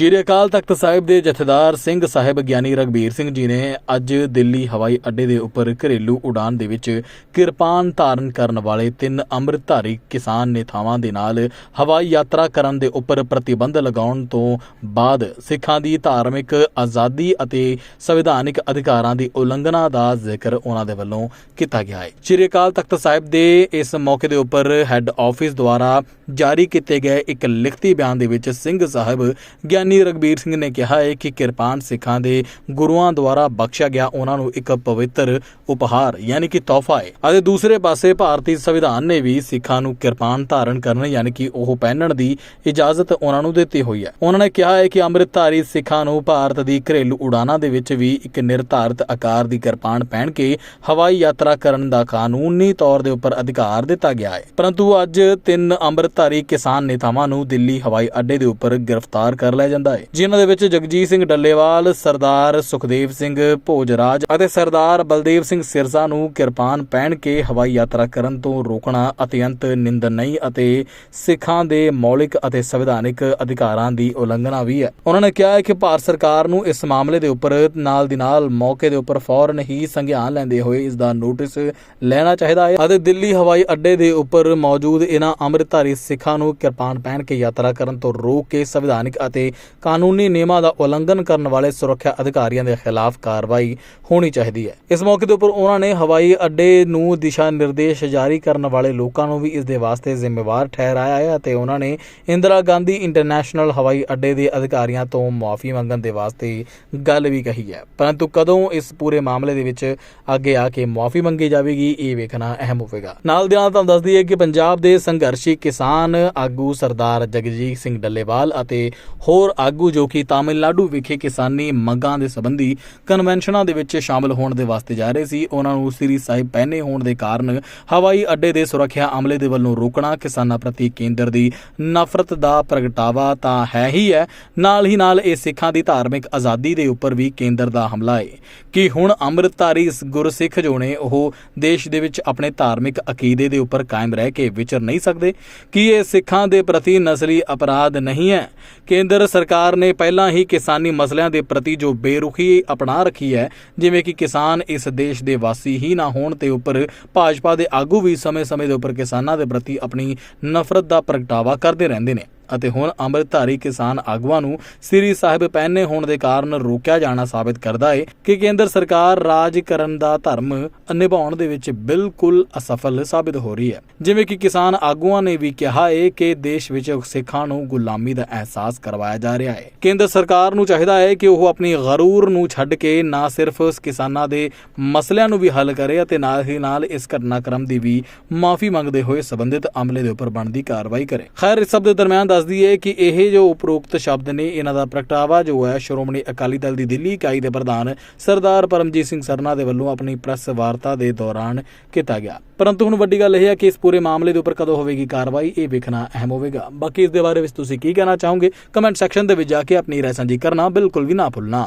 ਸ਼੍ਰੀ ਅਕਾਲ ਤਖਤ ਸਾਹਿਬ ਦੇ ਜਥੇਦਾਰ ਸਿੰਘ ਸਾਹਿਬ ਗਿਆਨੀ ਰਗਬੀਰ ਸਿੰਘ ਜੀ ਨੇ ਅੱਜ ਦਿੱਲੀ ਹਵਾਈ ਅੱਡੇ ਦੇ ਉੱਪਰ ਘਰੇਲੂ ਉਡਾਨ ਦੇ ਵਿੱਚ ਕਿਰਪਾਨ ਧਾਰਨ ਕਰਨ ਵਾਲੇ ਤਿੰਨ ਅੰਮ੍ਰਿਤਧਾਰੀ ਕਿਸਾਨ ਨੇਤਾਵਾਂ ਦੇ ਨਾਲ ਹਵਾਈ ਯਾਤਰਾ ਕਰਨ ਦੇ ਉੱਪਰ ਪ੍ਰਤੀਬੰਧ ਲਗਾਉਣ ਤੋਂ ਬਾਅਦ ਸਿੱਖਾਂ ਦੀ ਧਾਰਮਿਕ ਆਜ਼ਾਦੀ ਅਤੇ ਸੰਵਿਧਾਨਿਕ ਅਧਿਕਾਰਾਂ ਦੀ ਉਲੰਘਣਾ ਦਾ ਜ਼ਿਕਰ ਉਹਨਾਂ ਦੇ ਵੱਲੋਂ ਕੀਤਾ ਗਿਆ ਹੈ। ਸ਼੍ਰੀ ਅਕਾਲ ਤਖਤ ਸਾਹਿਬ ਦੇ ਇਸ ਮੌਕੇ ਦੇ ਉੱਪਰ ਹੈੱਡ ਆਫਿਸ ਦੁਆਰਾ ਜਾਰੀ ਕੀਤੇ ਗਏ ਇੱਕ ਲਿਖਤੀ ਬਿਆਨ ਦੇ ਵਿੱਚ ਸਿੰਘ ਸਾਹਿਬ ਗਿਆਨੀ ਰਗਬੀਰ ਸਿੰਘ ਨੇ ਕਿਹਾ ਹੈ ਕਿ ਕਿਰਪਾਨ ਸਿੱਖਾਂ ਦੇ ਗੁਰੂਆਂ ਦੁਆਰਾ ਬਖਸ਼ਿਆ ਗਿਆ ਉਹਨਾਂ ਨੂੰ ਇੱਕ ਪਵਿੱਤਰ ਉਪਹਾਰ, ਯਾਨੀ ਕਿ ਤੋਹਫਾ ਹੈ ਅਤੇ ਦੂਸਰੇ ਪਾਸੇ ਭਾਰਤੀ ਸੰਵਿਧਾਨ ਨੇ ਵੀ ਸਿੱਖਾਂ ਨੂੰ ਕਿਰਪਾਨ ਧਾਰਨ ਕਰਨ, ਯਾਨੀ ਕਿ ਉਹ ਪਹਿਨਣ ਦੀ ਇਜਾਜ਼ਤ ਉਹਨਾਂ ਨੂੰ ਦਿੱਤੀ ਹੋਈ ਹੈ। ਉਹਨਾਂ ਨੇ ਕਿਹਾ ਹੈ ਕਿ ਅੰਮ੍ਰਿਤਧਾਰੀ ਸਿੱਖਾਂ ਨੂੰ ਭਾਰਤ ਦੀ ਘਰੇਲੂ ਉਡਾਨਾਂ ਦੇ ਵਿੱਚ ਵੀ ਇੱਕ ਨਿਰਧਾਰਤ ਆਕਾਰ ਦੀ ਕਿਰਪਾਨ ਪਹਿਨ ਕੇ ਹਵਾਈ ਯਾਤਰਾ ਕਰਨ ਦਾ ਕਾਨੂੰਨੀ ਤੌਰ ਦੇ ਉੱਪਰ ਅਧਿਕਾਰ ਦਿੱਤਾ ਗਿਆ ਹੈ ਪਰੰਤੂ ਅੱਜ ਤਿੰਨ ਅੰਮ੍ਰਿਤਧਾਰੀ ਕਿਸਾਨ ਨੇਤਾਵਾਂ ਨੂੰ ਦਿੱਲੀ ਹਵਾਈ ਅੱਡੇ ਦੇ ਉੱਪਰ ਗ੍ਰਿਫਤਾਰ ਕਰ ਲਿਆ ਜਾਂਦਾ ਹੈ। ਜਿਨ੍ਹਾਂ ਦੇ ਵਿੱਚ ਜਗਜੀਤ ਸਿੰਘ ਡੱਲੇਵਾਲ, ਸਰਦਾਰ ਸੁਖਦੇਵ ਸਿੰਘ ਭੋਜਰਾਜ ਅਤੇ ਸਰਦਾਰ ਬਲਦੇਵ ਸਿੰਘ ਸਿਰਸਾ ਨੂੰ ਕਿਰਪਾਨ ਪਹਿਨ ਕੇ ਹਵਾਈ ਯਾਤਰਾ ਕਰਨ ਤੋਂ ਰੋਕਣਾ ਅਤਿਅੰਤ ਨਿੰਦਨਈ ਅਤੇ ਸਿੱਖਾਂ ਦੇ ਮੌਲਿਕ ਅਤੇ ਸੰਵਿਧਾਨਿਕ ਅਧਿਕਾਰਾਂ ਦੀ ਉਲੰਘਣਾ ਵੀ ਹੈ। ਉਹਨਾਂ ਨੇ ਕਿਹਾ ਹੈ ਕਿ ਭਾਰਤ ਸਰਕਾਰ ਨੂੰ ਇਸ ਮਾਮਲੇ ਦੇ ਉੱਪਰ ਨਾਲ ਦੀ ਨਾਲ ਮੌਕੇ ਦੇ ਉੱਪਰ ਫੌਰਨ ਹੀ ਸੰਗਿਆਨ ਲੈਂਦੇ ਹੋਏ ਇਸ ਦਾ ਨੋਟਿਸ ਲੈਣਾ ਚਾਹੀਦਾ ਹੈ ਅਤੇ ਦਿੱਲੀ ਹਵਾਈ ਅੱਡੇ ਦੇ ਉੱਪਰ ਮੌਜੂਦ ਇਹਨਾਂ ਅੰਮ੍ਰਿਤਧਾਰੀ ਸਿੱਖਾਂ ਨੂੰ ਕਿਰਪਾਨ ਪਹਿਨ ਕੇ ਯਾਤਰਾ ਕਰਨ ਤੋਂ ਰੋਕ ਕੇ ਸੰਵਿਧਾਨਿਕ ਅਤੇ ਕਾਨੂੰਨੀ ਨਿਯਮਾਂ ਦਾ ਉਲੰਘਣ ਕਰਨ ਵਾਲੇ ਸੁਰੱਖਿਆ ਅਧਿਕਾਰੀਆਂ ਦੇ ਖਿਲਾਫ ਕਾਰਵਾਈ ਹੋਣੀ ਚਾਹੀਦੀ ਹੈ। ਇਸ ਮੌਕੇ ਦੇ ਉੱਪਰ ਉਹਨਾਂ ਨੇ ਹਵਾਈ ਅੱਡੇ ਨੂੰ ਦਿਸ਼ਾ ਨਿਰਦੇਸ਼ ਜਾਰੀ ਕਰਨ ਵਾਲੇ ਲੋਕਾਂ ਨੂੰ ਵੀ ਇਸ ਦੇ ਵਾਸਤੇ ਜ਼ਿੰਮੇਵਾਰ ਠਹਿਰਾਇਆ ਹੈ ਅਤੇ ਉਹਨਾਂ ਨੇ ਇੰਦਰਾ ਗਾਂਧੀ ਇੰਟਰਨੈਸ਼ਨਲ ਹਵਾਈ ਅੱਡੇ ਦੇ ਅਧਿਕਾਰੀਆਂ ਤੋਂ ਮੁਆਫੀ ਮੰਗਣ ਦੇ ਵਾਸਤੇ ਗੱਲ ਵੀ ਕਹੀ ਹੈ। ਪਰੰਤੂ ਕਦੋਂ ਇਸ ਪੂਰੇ ਮਾਮਲੇ ਦੇ ਵਿੱਚ ਅੱਗੇ ਆ ਕੇ ਮੁਆਫੀ ਮੰਗੀ ਜਾਵੇਗੀ, ਇਹ ਵੇਖਣਾ ਅਹਿਮ ਹੋਵੇਗਾ। ਨਾਲ ਦੇ ਨਾਲ ਤੁਹਾਨੂੰ ਦੱਸ ਦਈਏ ਕਿ ਪੰਜਾਬ ਦੇ ਸੰਘਰਸ਼ੀ ਕਿਸਾਨ ਆਗੂ ਸਰਦਾਰ ਜਗਜੀਤ ਸਿੰਘ ਡੱਲੇਵਾਲ ਅਤੇ ਹੋਰ ਆਗੂ ਜੋ ਕਿ ਤਾਮਿਲਨਾਡੂ ਵਿਖੇ ਕਿਸਾਨੀ ਮੰਗਾਂ ਦੇ ਸੰਬੰਧੀ ਕਨਵੈਨਸ਼ਨਾਂ ਦੇ ਵਿੱਚ ਸ਼ਾਮਲ ਹੋਣ ਦੇ ਵਾਸਤੇ ਜਾ ਰਹੇ ਸੀ, ਉਹਨਾਂ ਨੂੰ ਸ੍ਰੀ ਸਾਹਿਬ ਪਹਿਨੇ ਹੋਣ ਦੇ ਕਾਰਨ ਹਵਾਈ ਅੱਡੇ ਦੇ ਸੁਰੱਖਿਆ ਅਮਲੇ ਦੇ ਵੱਲੋਂ ਰੋਕਣਾ ਕਿਸਾਨਾਂ ਪ੍ਰਤੀ ਕੇਂਦਰ ਦੀ ਨਫ਼ਰਤ ਦਾ ਪ੍ਰਗਟਾਵਾ ਤਾਂ ਹੈ ਹੀ ਹੈ। ਨਾਲ ਹੀ ਨਾਲ ਇਹ ਸਿੱਖਾਂ ਦੀ ਧਾਰਮਿਕ ਆਜ਼ਾਦੀ ਦੇ ਉੱਪਰ ਵੀ ਕੇਂਦਰ ਦਾ ਹਮਲਾ ਹੈ। ਕਿ ਹੁਣ ਅੰਮ੍ਰਿਤਧਾਰੀ ਗੁਰਸਿੱਖ ਜੋ ਨੇ, ਉਹ ਦੇਸ਼ ਦੇ ਵਿੱਚ ਆਪਣੇ ਧਾਰਮਿਕ ਅਕੀਦੇ ਦੇ ਉੱਪਰ ਕਾਇਮ ਰਹਿ ਕੇ ਵਿਚਰ ਨਹੀਂ ਸਕਦੇ। ਕਿ ਇਹ ਸਿੱਖਾਂ ਦੇ ਪ੍ਰਤੀ ਨਸਲੀ ਅਪਰਾਧ ਨਹੀਂ ਹੈ? ਕੇਂਦਰ ਸਰਕਾਰ ਨੇ ਪਹਿਲਾਂ ਹੀ ਕਿਸਾਨੀ ਮਸਲਿਆਂ ਦੇ ਪ੍ਰਤੀ ਜੋ ਬੇਰੁਖੀ ਅਪਣਾ ਰੱਖੀ ਹੈ, ਜਿਵੇਂ ਕਿ ਕਿਸਾਨ ਇਸ ਦੇਸ਼ ਦੇ ਵਾਸੀ ਹੀ ਨਾ ਹੋਣ ਤੇ ਉੱਪਰ ਭਾਜਪਾ ਦੇ ਆਗੂ ਵੀ ਸਮੇਂ-ਸਮੇਂ ਦੇ ਉੱਪਰ ਕਿਸਾਨਾਂ ਦੇ ਪ੍ਰਤੀ ਆਪਣੀ ਨਫ਼ਰਤ ਦਾ ਪ੍ਰਗਟਾਵਾ ਕਰਦੇ ਰਹਿੰਦੇ ਨੇ। ਅਤੇ ਹੁਣ ਅੰਮ੍ਰਿਤਧਾਰੀ ਕਿਸਾਨ ਆਗੂਆਂ ਨੂੰ ਸ੍ਰੀ ਸਾਹਿਬ ਪਹਿਨੇ ਹੋਣ ਦੇ ਕਾਰਨ ਰੋਕਿਆ ਜਾਣਾ ਸਾਬਿਤ ਕਰਦਾ ਹੈ ਕਿ ਕੇਂਦਰ ਸਰਕਾਰ ਰਾਜ ਕਰਨ ਦਾ ਧਰਮ ਨਿਭਾਉਣ ਦੇ ਵਿੱਚ ਬਿਲਕੁਲ ਅਸਫਲ ਸਾਬਿਤ ਹੋ ਰਹੀ ਹੈ। ਜਿਵੇਂ ਕਿ ਕਿਸਾਨ ਆਗੂਆਂ ਨੇ ਵੀ ਕਿਹਾ ਹੈ ਕਿ ਦੇਸ਼ ਵਿੱਚ ਸਿੱਖਾਂ ਨੂੰ ਗੁਲਾਮੀ ਦਾ ਅਹਿਸਾਸ ਕਰਵਾਇਆ ਜਾ ਰਿਹਾ ਹੈ ਕੇਂਦਰ ਸਰਕਾਰ ਨੂੰ ਚਾਹੀਦਾ ਹੈ ਕਿ ਉਹ ਆਪਣੀ ਗਰੂਰ ਨੂੰ ਛੱਡ ਕੇ ਨਾ ਸਿਰਫ ਕਿਸਾਨਾਂ ਦੇ ਮਸਲਿਆਂ ਨੂੰ ਵੀ ਹੱਲ ਕਰੇ ਅਤੇ ਨਾਲ ਹੀ ਨਾਲ ਇਸ ਘਟਨਾਕ੍ਰਮ ਦੀ ਵੀ ਮਾਫੀ ਮੰਗਦੇ ਹੋਏ ਸਬੰਧਿਤ ਅਮਲੇ ਦੇ ਉੱਪਰ ਬਣਦੀ ਕਾਰਵਾਈ ਕਰੇ। ਖੈਰ, ਇਸ ਸਭ ਦੇ ਦਰਮਿਆਨ ਦੱਸਦੀ ਹੈ ਕਿ ਇਹ ਜੋ ਉਪਰੋਕਤ ਸ਼ਬਦ ਨੇ, ਇਹਨਾਂ ਦਾ ਪ੍ਰਗਟਾਵਾ ਜੋ ਹੈ, ਸ਼੍ਰੋਮਣੀ ਅਕਾਲੀ ਦਲ ਦੀ ਦਿੱਲੀ ਇਕਾਈ ਦੇ ਪ੍ਰਧਾਨ ਸਰਦਾਰ ਪਰਮਜੀਤ ਸਿੰਘ ਸਰਨਾ ਦੇ ਵੱਲੋਂ ਆਪਣੀ ਪ੍ਰੈਸ ਵਾਰਤਾ ਦੇ ਦੌਰਾਨ ਕੀਤਾ ਗਿਆ। ਪਰੰਤੂ ਹੁਣ ਵੱਡੀ ਗੱਲ ਇਹ ਹੈ ਕਿ ਇਸ ਪੂਰੇ ਮਾਮਲੇ ਦੇ ਉੱਪਰ ਕਦੋਂ ਹੋਵੇਗੀ ਕਾਰਵਾਈ, ਇਹ ਵੇਖਣਾ ਅਹਿਮ ਹੋਵੇਗਾ। ਬਾਕੀ ਇਸ ਦੇ ਬਾਰੇ ਵਿੱਚ ਤੁਸੀਂ ਕੀ ਕਹਿਣਾ ਚਾਹੋਗੇ, ਕਮੈਂਟ ਸੈਕਸ਼ਨ ਦੇ ਵਿੱਚ ਜਾ ਕੇ ਆਪਣੀ ਰਾਏ ਸਾਂਝੀ ਕਰਨਾ ਬਿਲਕੁਲ ਵੀ ਨਾ ਭੁੱਲਣਾ।